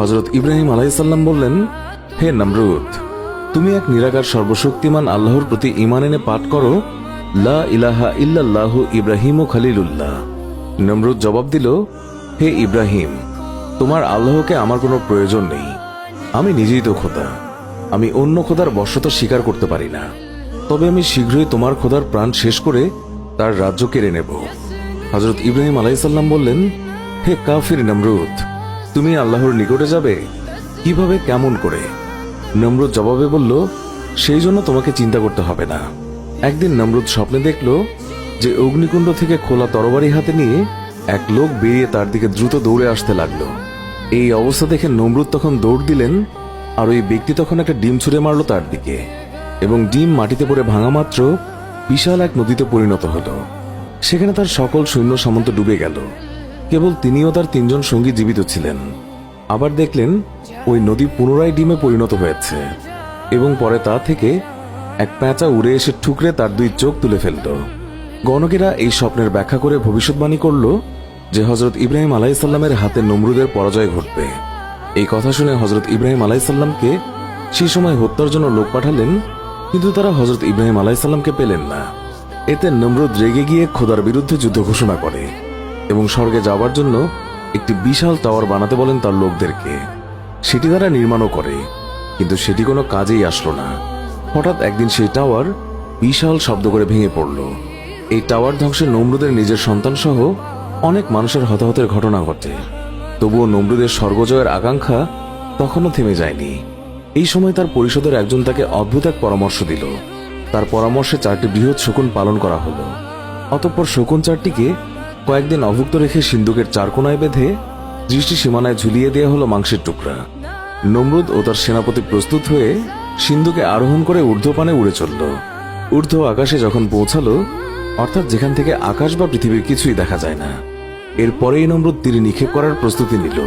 হজরত ইব্রাহিম আলাইসাল্লাম বললেন, হে নমরুদ, তুমি এক নিরাকার সর্বশক্তিমান আল্লাহর প্রতি ইমান এনে পাঠ করো, লা ইলাহা ইল্লাল্লাহু ইব্রাহিম ও খালিলুল্লাহ। নমরুদ জবাব দিল, হে ইব্রাহিম, তোমার আল্লাহকে আমার কোনো প্রয়োজন নেই। আমি নিজেই তো খোদা, আমি অন্য খোদার বর্ষতা স্বীকার করতে পারি না। তবে আমি শীঘ্রই তোমার খোদার প্রাণ শেষ করে তার রাজ্য কেড়ে নেব। হজরত ইব্রাহিম আলাইসাল্লাম বললেন, হে কাফির নমরুদ তুমি আল্লাহর নিকটে যাবে? কীভাবে, কেমন করে? নমরুদ জবাবে বলল, সেই জন্য তোমাকে চিন্তা করতে হবে না। একদিন নমরুদ স্বপ্নে দেখল যে অগ্নিকুণ্ড থেকে খোলা তরবারি হাতে নিয়ে এক লোক বেরিয়ে তার দিকে দ্রুত দৌড়ে আসতে লাগল। এই অবস্থা দেখে নমরুদ তখন দৌড় দিলেন আর ওই ব্যক্তি তখন একটা ডিম ছুঁড়ে মারল তার দিকে এবং ডিম মাটিতে পড়ে ভাঙা মাত্র বিশাল এক নদীতে পরিণত হলো। সেখানে তার সকল সৈন্য সামন্ত ডুবে গেল। কেবল তিনিও তার তিনজন সঙ্গী জীবিত ছিলেন। আবার দেখলেন, ওই নদী পুনরায় ডিমে পরিণত হয়েছে এবং পরে তা থেকে এক প্যাঁচা উড়ে এসে ঠুকরে তার দুই চোখ তুলে ফেলল গণকেরা এই স্বপ্নের ব্যাখ্যা করে ভবিষ্যৎবাণী করল যে হজরত ইব্রাহিম আলাইসাল্লামের হাতে নমরুদের পরাজয় ঘটবে। এই কথা শুনে হজরত ইব্রাহিম আলাইসাল্লামকে সেই সময় হত্যার জন্য লোক পাঠালেন, কিন্তু তারা হজরত ইব্রাহিম আলাইসাল্লামকে পেলেন না। এতে নমরুদ রেগে গিয়ে খোদার বিরুদ্ধে যুদ্ধ ঘোষণা করে। এবং স্বর্গে যাওয়ার জন্য একটি বিশাল টাওয়ার বানাতে বলেন তার লোকদেরকে। সেটি তারা নির্মাণও করে, কিন্তু সেটি কোনো কাজেই আসলো না। হঠাৎ একদিন সেই টাওয়ার বিশাল শব্দ করে ভেঙে পড়ল। এই টাওয়ার ধ্বংসে নমরুদের নিজের সন্তান সহ অনেক মানুষের হতাহতের ঘটনা ঘটে। তবুও নমরুদের স্বর্গজয়ের আকাঙ্ক্ষা তখনও থেমে যায়নি। এই সময় তার পরিষদের একজন তাকে অদ্ভুত এক পরামর্শ দিল। তার পরামর্শে চারটি বৃহৎ শকুন পালন করা হলো। অতঃপর শকুন চারটিকে কয়েকদিন অভুক্ত রেখে সিন্ধুকের চার কোনায় বেঁধে দৃষ্টি সীমানায় ঝুলিয়ে দেওয়া হলো মাংসের টুকরা। নমরুদ ও তার সেনাপতি প্রস্তুত হয়ে সিন্ধুকে আরোহণ করে ঊর্ধ্বপানে উড়ে চলল। ঊর্ধ্ব আকাশে যখন পৌঁছালো, অর্থাৎ যেখান থেকে আকাশ বা পৃথিবীর কিছুই দেখা যায় না, এরপরেই নমরুদ তীর নিক্ষেপ করার প্রস্তুতি নিল।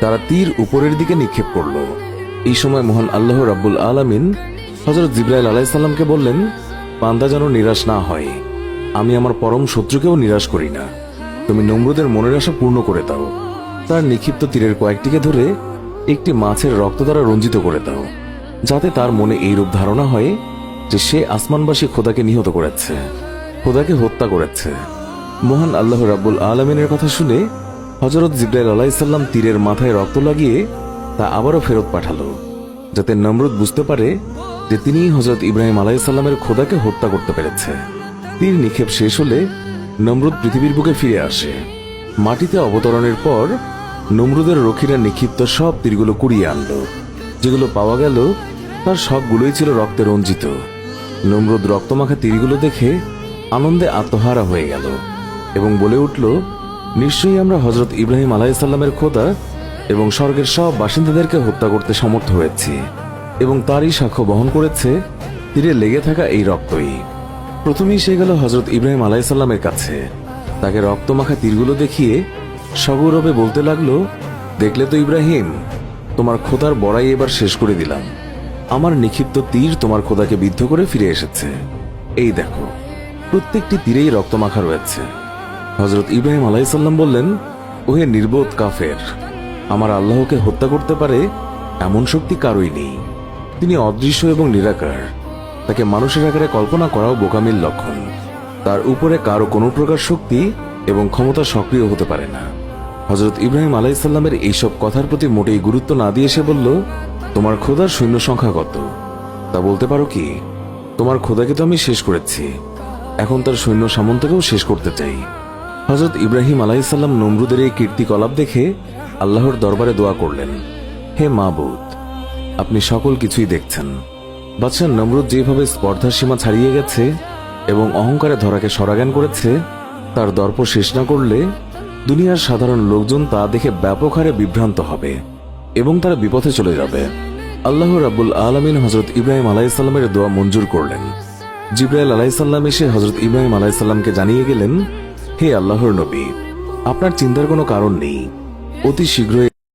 তারা তীর উপরের দিকে নিক্ষেপ করল। এই সময় মহান আল্লাহ রাব্বুল আলামিন হজরত জিব্রাইল আলাইসাল্লামকে বললেন পান্দা যেন নিরাশ না হয়। আমি আমার পরম শত্রুকেও নিরাশ করি না। তুমি নমরুদের মনের আশা পূর্ণ করে দাও। তার নিক্ষিপ্ত তীরের কয়েকটিকে ধরে একটি মাছের রক্ত দ্বারা রঞ্জিত করে দাও, যাতে তার মনে এই রূপ ধারণা হয় যে সে আসমানবাসী খোদাকে নিহত করেছে, খোদাকে হত্যা করেছে। মহান আল্লাহ রাব্বুল আলমিনের কথা শুনে হজরত জিব্রাইল আলাইসাল্লাম তীরের মাথায় রক্ত লাগিয়ে তা আবারও ফেরত পাঠালো, যাতে নমরুদ বুঝতে পারে যে তিনি হজরত ইব্রাহিম আলাইসাল্লামের খোদাকে হত্যা করতে পেরেছে। তীর নিক্ষেপ শেষ হলে নমরুদ পৃথিবীর বুকে ফিরে আসে। মাটিতে অবতরণের পর, নমরুদের রক্ষীরা নিক্ষিপ্ত সব তীরগুলো কুড়িয়ে আনলো। যেগুলো পাওয়া গেল, তার সবগুলোই ছিল রক্তে রঞ্জিত। নমরুদ রক্তমাখা তীরগুলো দেখে আনন্দে আত্মহারা হয়ে গেল এবং বলে উঠল, নিশ্চয়ই আমরা হজরত ইব্রাহিম আলাইসাল্লামের খোদা এবং স্বর্গের সব বাসিন্দাদেরকে হত্যা করতে সমর্থ হয়েছি এবং তারই সাক্ষ্য বহন করেছে, তীরে লেগে থাকা এই রক্তই। প্রথমেই সে গেল হজরত ইব্রাহিম আলাইসাল্লামের কাছে। তাকে রক্তমাখা তীরগুলো দেখিয়ে সগৌরবে বলতে লাগল, দেখলে তো ইব্রাহিম, তোমার খোদার বড়াই এবার শেষ করে দিলাম। আমার নিক্ষিপ্ত তীর তোমার খোদাকে বিদ্ধ করে ফিরে এসেছে। এই দেখো, প্রত্যেকটি তীরেই রক্তমাখা রয়েছে। হজরত ইব্রাহিম আলাইসাল্লাম বললেন, ওহে নির্বোধ কাফের, আমার আল্লাহকে হত্যা করতে পারে এমন শক্তি কারোই নেই। তিনি অদৃশ্য এবং নিরাকার। তাকে মানুষের আকারে কল্পনা করাও বোকামির লক্ষণ। তার উপরে কারও কোনো প্রকার শক্তি এবং ক্ষমতা সক্রিয় হতে পারে না। হজরত ইব্রাহিম আলাইসাল্লামের এইসব কথার প্রতি মোটেই গুরুত্ব না দিয়ে সে বলল, তোমার খোদার সৈন্য সংখ্যা কত? তা বলতে পারো কি, তোমার খোদাকে তো আমি শেষ করেছি। এখন তার সৈন্য সামন্তকেও শেষ করতে চাই। হজরত ইব্রাহিম আলাইসাল্লাম নমরুদের এই কীর্তিকলাপ দেখে আল্লাহর দরবারে দোয়া করলেন, হে মাবুদ, আপনি সকল কিছুই দেখছেন। বাদশাহ নমরুদ যেভাবে স্পর্ধার সীমা ছাড়িয়ে গেছে এবং অহংকারে ধরাকে সরাগান করেছে, তার দর্প শেষ না করলে দুনিয়ার সাধারণ লোকজন তা দেখে ব্যাপক হারে বিভ্রান্ত হবে এবং তারা বিপথে চলে যাবে। আল্লাহ রাব্বুল আলমিন হজরত ইব্রাহিম আলাইসাল্লামের দোয়া মঞ্জুর করলেন। জিব্রাইল আলাইসাল্লাম এসে হজরত ইব্রাহিম আলাইসাল্লামকে জানিয়ে গেলেন, হে আল্লাহর নবী, আপনার চিন্তার কোনো কারণ নেই। অতি শীঘ্রই